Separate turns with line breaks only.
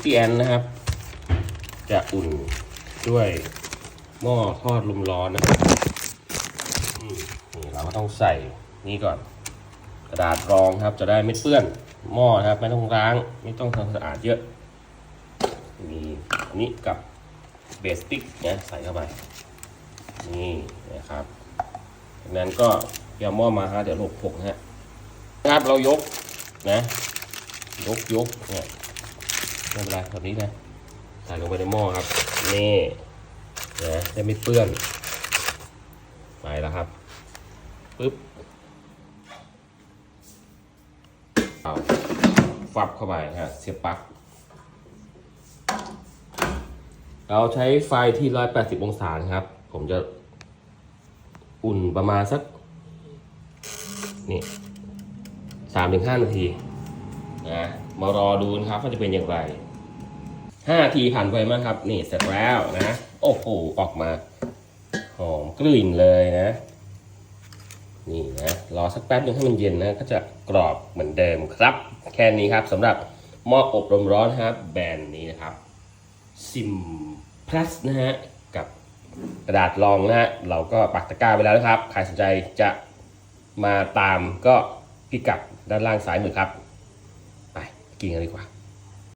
เตียนนะครับ จะอุ่นด้วยหม้อทอดลมร้อนนะครับนี่เราก็ต้องใส่นี่ก่อน กระดาษรองครับ จะได้ไม่เปื้อนหม้อนะครับ ไม่ต้องล้าง ไม่ต้องทำความสะอาดเยอะ มีอันนี้กับเบสติกเนี่ยใส่เข้าไป นี่นะครับจากนั้นก็เกี่ยวหม้อมาฮะเดี๋ยวหกหกฮะนะครับเรายกนะ ยกยกเนี่ย ไม่เป็นไรแบบนี้นะใส่ลงไปในหม้อครับ นี่นะจะไม่เปื้อน ไปแล้วครับปึ๊บเอาฟับเข้าไปฮะเสียบปลั๊กเราใช้ไฟที่ 180 องศาครับ ผมจะอุ่นประมาณสัก นี่สามถึงห้านาที นะมารอดูนะครับว่าจะเป็นอย่างไรห้าทีผ่านไปมากครับ นี่เสร็จแล้วนะโอ้โหออกมาหอมกลิ่นเลยนะ นี่นะรอสักแป๊บนึงให้มันเย็นนะก็จะกรอบเหมือนเดิมครับ แค่นี้ครับสำหรับหม้ออบลมร้อนครับ แบรนด์นี้นะครับซิมพลัสนะฮะกับกระดาษรองนะฮะเราก็ปักตะกร้าไปแล้วนะครับ ใครสนใจจะมาตามก็พิกัดด้านล่างซ้ายมือครับ กิ่งกันดีกว่า